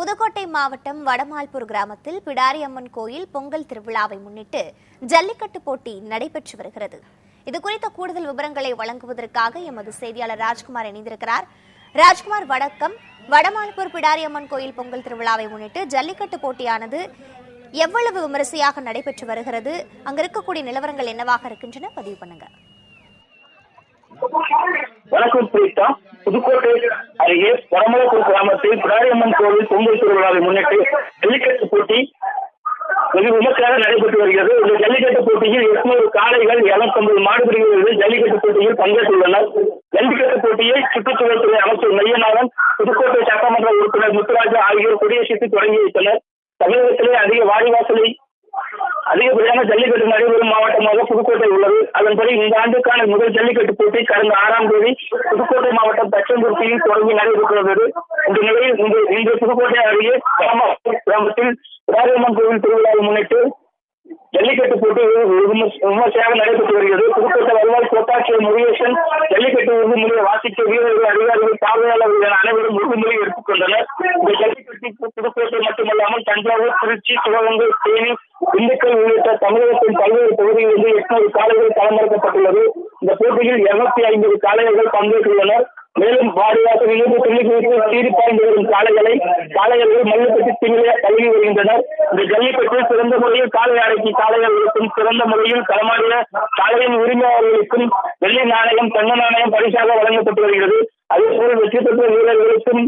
புதுக்கோட்டை மாவட்டம் வடமால்பூர் கிராமத்தில் பிடாரி அம்மன் கோயில் பொங்கல் திருவிழாவை முன்னிட்டு ஜல்லிக்கட்டு போட்டி நடைபெற்று வருகிறது. இதுகுறித்த கூடுதல் விவரங்களை வழங்குவதற்காக எமது செய்தியாளர் ராஜ்குமார் இணைந்திருக்கிறார். ராஜ்குமார் வணக்கம். வடமால்பூர் பிடாரி அம்மன் கோயில் பொங்கல் திருவிழாவை முன்னிட்டு ஜல்லிக்கட்டு போட்டியானது எவ்வளவு விமரிசையாக நடைபெற்று வருகிறது? அங்க இருக்கக்கூடிய நிலவரங்கள் என்னவாக இருக்கின்றன? பதிவு பண்ணுங்க. வணக்கம் பிரீதா புதுக்கோட்டை அருகே பரமலப்பூர் கிராமத்தில் பிடாரியம்மன் கோவில் பொங்கல் திருவிழாவை முன்னிட்டு ஜல்லிக்கட்டு போட்டி வெகு விமர்சையாக நடைபெற்று வருகிறது. இந்த ஜல்லிக்கட்டு போட்டியில் எட்நூறு காளைகள் இருநூத்தொன்பது மாடுபிடிகள் ஜல்லிக்கட்டு போட்டியில் பங்கேற்றுள்ளனர். ஜல்லிக்கட்டு போட்டியை சுற்றுச்சூழல் துறை அமைச்சர் மையநாதன் புதுக்கோட்டை சட்டமன்ற உறுப்பினர் முத்துராஜா ஆகியோர் கொடியசைத்து தொடங்கி வைத்தனர். தமிழகத்திலே அதிக வாடிவாசலை அதிகப்படியான ஜல்லிக்கட்டு நடைபெறும் மாவட்டமாக புதுக்கோட்டை உள்ளது. அதன்படி இந்த ஆண்டுக்கான முதல் ஜல்லிக்கட்டு போட்டி கடந்த ஆறாம் தேதி புதுக்கோட்டை மாவட்டம் தச்சங்குறிச்சியில் தொடங்கி நடைபெற்றுள்ளது. இந்த நிலையில் இன்று இன்று புதுக்கோட்டை அருகே கிராமத்தில் ராஜம்மன் கோவில் திருவிழாவை முன்னிட்டு ஜல்லிக்கட்டு போட்டி விமர்சையாக நடைபெற்று வருகிறது. புதுக்கோட்டை வருவாய் கோட்டாட்சியர் முருகேசன் ஜல்லிக்கட்டு உறுதிமொழியை வாசிக்க வீரர்கள் அதிகாரிகள் பார்வையாளர்கள் என அனைவரும் எடுத்துக்கொண்டனர் இந்த ஜல்லிக்கட்டு புதுக்கோட்டை மட்டுமல்லாமல் தஞ்சாவூர் திருச்சி சிவகங்கை தேனி திண்டுக்கல் உள்ளிட்ட தமிழகத்தின் பல்வேறு பகுதிகளிலிருந்து எட்நூறு காளைகள் களமிறக்கப்பட்டுள்ளது இந்த போட்டியில் இருநூத்தி ஐம்பது காளைகள் பங்கேற்றுள்ளனர். மேலும் வாடிவாசல் இருந்து துணிக்கு சீறி பாய்ந்து வரும் காளைகளை காளையர்கள் மல்லுக்கட்டி திமிழ தழுவி வருகின்றனர். இந்த ஜல்லிக்கட்டில் சிறந்த முறையில் காளை அடக்கி காளையர்களுக்கும் சிறந்த முறையில் களமாடிய காளையின் உரிமையாளர்களுக்கும் வெள்ளி நாணயம் தங்க நாணயம் பரிசாக வழங்கப்பட்டு வருகிறது. அதேபோல் வெற்றி பெற்ற வீரர்களுக்கும்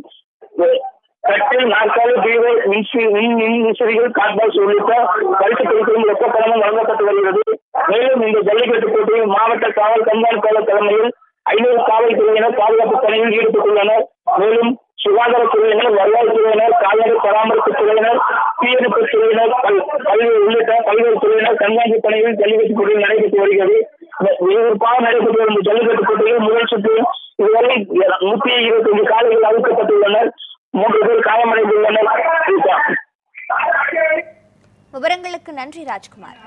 கட்டில் நாற்காலி பீரோ மின் மின் விசிறிகள் காட்பால்ஸ் உள்ளிட்ட பரிசு பொருட்களும் ரொக்க வழங்கப்பட்டு வருகிறது. மேலும் இந்த ஜல்லிக்கட்டு போட்டியில் மாவட்ட காவல் கண்காணிப்பாளர் தலைமையில் ஐநூறு காவல்துறையினர் பாதுகாப்பு பணியில் ஈடுபட்டுள்ளனர். மேலும் சுகாதாரத்துறையினர் வருவாய்த்துறையினர் கால்நடை பராமரிப்பு துறையினர் தீயணைப்பு துறையினர் பல்வேறு உள்ளிட்ட பல்வேறு துறையினர் கண்காணிப்பு பணியில் ஜல்லிக்கட்டு போட்டியில் நடைபெற்று வருகிறது. விறுவிறுப்பாக நடைபெற்று வரும் ஜல்லிக்கட்டு போட்டியில் முதல் சுற்று இதுவரை நூத்தி இருபத்தி ஐந்து காலைகள் அழுக்கப்பட்டுள்ளனர். மூன்று பேர் காயமடைந்துள்ளனர். விவரங்களுக்கு நன்றி ராஜ்குமார்.